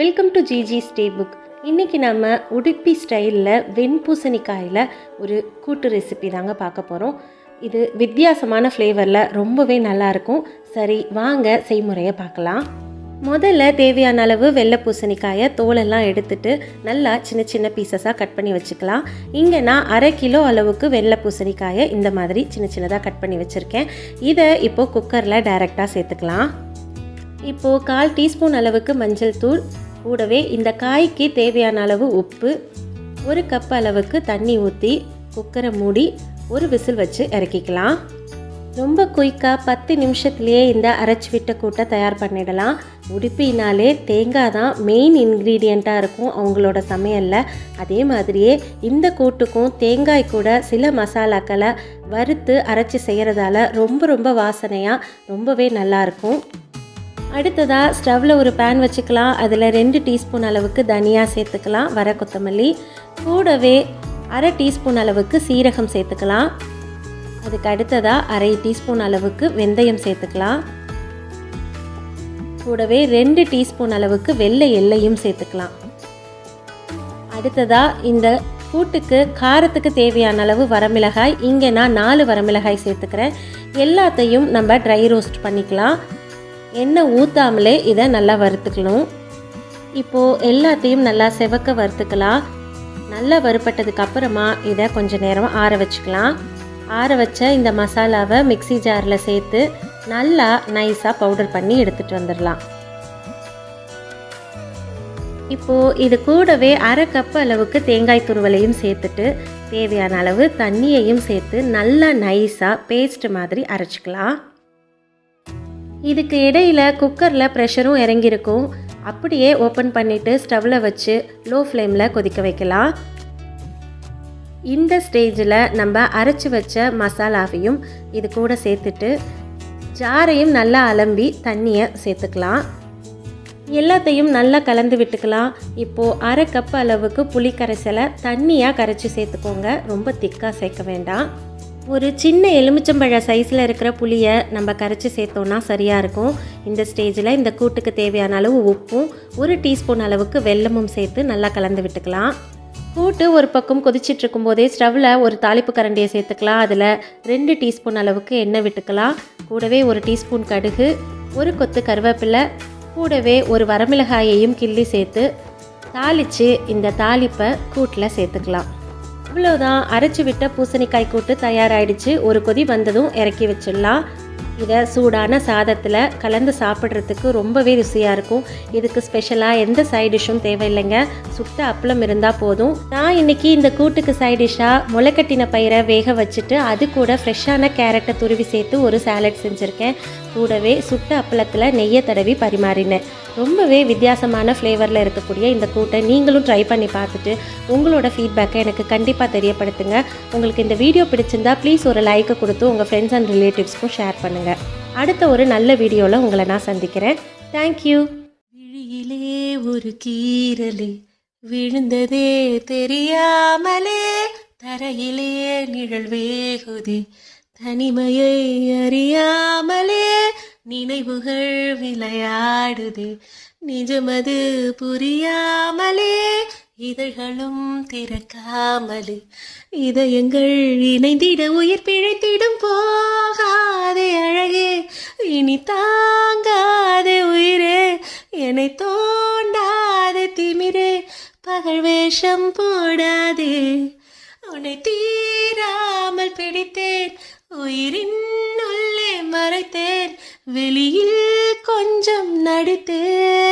Welcome to GG stay book இன்றைக்கி நம்ம உடுப்பி ஸ்டைலில் வெண்பூசணிக்காயில் ஒரு கூட்டு ரெசிபி தாங்க பார்க்க போகிறோம் இது வித்தியாசமான ஃப்ளேவரில் ரொம்பவே நல்லாயிருக்கும் சரி வாங்க செய்முறையை பார்க்கலாம். முதல்ல தேவையான அளவு வெள்ளை பூசணிக்காயை தோலெல்லாம் எடுத்துட்டு நல்லா சின்ன சின்ன பீசஸாக கட் பண்ணி வச்சுக்கலாம். இங்கே நான் அரை கிலோ அளவுக்கு வெள்ளை பூசணிக்காயை இந்த மாதிரி சின்ன சின்னதாக கட் பண்ணி வச்சுருக்கேன். இதை இப்போது குக்கரில் டைரெக்டாக சேர்த்துக்கலாம். இப்போது கால் டீஸ்பூன் அளவுக்கு மஞ்சள் தூள் கூடவே இந்த காய்க்கு தேவையான அளவு உப்பு ஒரு கப் அளவுக்கு தண்ணி ஊற்றி குக்கரை மூடி ஒரு விசில் வச்சு இறக்கிக்கலாம். ரொம்ப குயிக்காக பத்து நிமிஷத்துலேயே இந்த அரைச்சி விட்ட கூட்டை தயார் பண்ணிடலாம். உடுப்பினாலே தேங்காய் தான் மெயின் இன்க்ரீடியண்ட்டாக இருக்கும் அவங்களோட சமையலில். அதே மாதிரியே இந்த கூட்டுக்கும் தேங்காய் கூட சில மசாலாக்களை வறுத்து அரைச்சி செய்கிறதால ரொம்ப ரொம்ப வாசனையாக ரொம்பவே நல்லாயிருக்கும் அடுத்ததாக ஸ்டவ்வில் ஒரு பேன் வச்சுக்கலாம். அதில் ரெண்டு டீஸ்பூன் அளவுக்கு தனியா சேர்த்துக்கலாம் வர கொத்தமல்லி. கூடவே அரை டீஸ்பூன் அளவுக்கு சீரகம் சேர்த்துக்கலாம். அதுக்கு அடுத்ததாக அரை டீஸ்பூன் அளவுக்கு வெந்தயம் சேர்த்துக்கலாம். கூடவே ரெண்டு டீஸ்பூன் அளவுக்கு வெள்ளை எல்லையும் சேர்த்துக்கலாம். அடுத்ததாக இந்த கூட்டுக்கு காரத்துக்கு தேவையான அளவு வரமிளகாய். இங்கே நான் நாலு வரமிளகாய் சேர்த்துக்கிறேன். எல்லாத்தையும் நம்ம ட்ரை ரோஸ்ட் பண்ணிக்கலாம். எண்ணெய் ஊற்றாமலே இதை நல்லா வறுத்துக்கணும். இப்போது எல்லாத்தையும் நல்லா செவக்க வறுத்துக்கலாம். நல்லா வறுப்பட்டதுக்கு அப்புறமா இதை கொஞ்சம் நேரம் ஆற வச்சுக்கலாம். ஆற வச்ச இந்த மசாலாவை மிக்ஸி ஜாரில் சேர்த்து நல்லா நைஸாக பவுடர் பண்ணி எடுத்துகிட்டு வந்துடலாம். இப்போது இது கூடவே அரை கப் அளவுக்கு தேங்காய் துருவலையும் சேர்த்துட்டு தேவையான அளவு தண்ணியையும் சேர்த்து நல்லா நைஸாக பேஸ்ட் மாதிரி அரைச்சிக்கலாம். இதுக்கு இடையில் குக்கரில் ப்ரெஷரும் இறங்கியிருக்கும். அப்படியே ஓப்பன் பண்ணிவிட்டு ஸ்டவ்வில் வச்சு லோ ஃப்ளேமில் கொதிக்க வைக்கலாம். இந்த ஸ்டேஜில் நம்ம அரைச்சி வச்ச மசாலாவையும் இது கூட சேர்த்துட்டு ஜாரையும் நல்லா அலம்பி தண்ணியை சேர்த்துக்கலாம். எல்லாத்தையும் நல்லா கலந்து விட்டுக்கலாம். இப்போது அரை கப் அளவுக்கு புளி கரைசலை தண்ணியாக கரைச்சி சேர்த்துக்கோங்க. ரொம்ப திக்காக சேர்க்க வேண்டாம். ஒரு சின்ன எலுமிச்சம்பழ சைஸில் இருக்கிற புளியை நம்ம கரைச்சி சேர்த்தோன்னா சரியாக இருக்கும். இந்த ஸ்டேஜில் இந்த கூட்டுக்கு தேவையான அளவு உப்பும் ஒரு டீஸ்பூன் அளவுக்கு வெல்லமும் சேர்த்து நல்லா கலந்து விட்டுக்கலாம். கூட்டு ஒரு பக்கம் கொதிச்சிட்டு இருக்கும்போதே ஸ்டவ்வில் ஒரு தாளிப்பு கரண்டியை சேர்த்துக்கலாம். அதில் ரெண்டு டீஸ்பூன் அளவுக்கு எண்ணெய் விட்டுக்கலாம். கூடவே ஒரு டீஸ்பூன் கடுகு ஒரு கொத்து கருவேப்பிலை கூடவே ஒரு வரமிளகாயையும் கிள்ளி சேர்த்து தாளித்து இந்த தாளிப்பை கூட்டில் சேர்த்துக்கலாம். இவ்வளோதான் அரைச்சி விட்ட பூசணிக்காய் கூட்டு தயாராகிடுச்சு ஒரு கொதி வந்ததும் இறக்கி வச்சிடலாம். இதை சூடான சாதத்தில் கலந்து சாப்பிட்றதுக்கு ரொம்பவே ருசியாக இருக்கும். இதுக்கு ஸ்பெஷலாக எந்த சைட் டிஷ்ஷும் தேவையில்லைங்க. சுட்ட அப்பளம் இருந்தால் போதும். நான் இன்னைக்கு இந்த கூட்டுக்கு சைட் டிஷ்ஷாக முளைக்கட்டின பயிரை வேக வச்சுட்டு அது கூட ஃப்ரெஷ்ஷான கேரட்டை துருவி சேர்த்து ஒரு சாலட் செஞ்சுருக்கேன். கூடவே சுட்ட அப்பளத்தில் நெய்யை தடவி பரிமாறினேன். ரொம்பவே வித்தியாசமான ஃப்ளேவரில் இருக்கக்கூடிய இந்த கூட்டை நீங்களும் ட்ரை பண்ணி பார்த்துட்டு உங்களோட ஃபீட்பேக்கை எனக்கு கண்டிப்பாக தெரியப்படுத்துங்க. உங்களுக்கு இந்த வீடியோ பிடிச்சிருந்தா ப்ளீஸ் ஒரு லைக்கை கொடுத்து உங்கள் ஃப்ரெண்ட்ஸ் அண்ட் ரிலேட்டிவ்ஸ்க்கும் ஷேர் பண்ணுங்கள் அடுத்த ஒரு நல்ல வீடியோவில் உங்களை நான் சந்திக்கிறேன். தேங்க்யூ விழியிலே ஒரு கீரலே விழுந்ததே தெரியாமலே தரையிலே நிழல் வேகுதே தனிமையை அறியாமலே நினைவுகள் விளையாடுது. நிஜமது புரியாமலே இதழ்களும் திறக்காமலே. இதயங்கள் இணைந்திட உயிர் பிழைத்திடும் போகாதே அழகே. இனி தாங்காதே உயிரே. என்னை தோண்டாதே திமிரே. பகல் வேஷம் போடாதே. உன்னை தீராமல் பிடித்தேன். உயிரின் கொஞ்சம் நடித்தேன்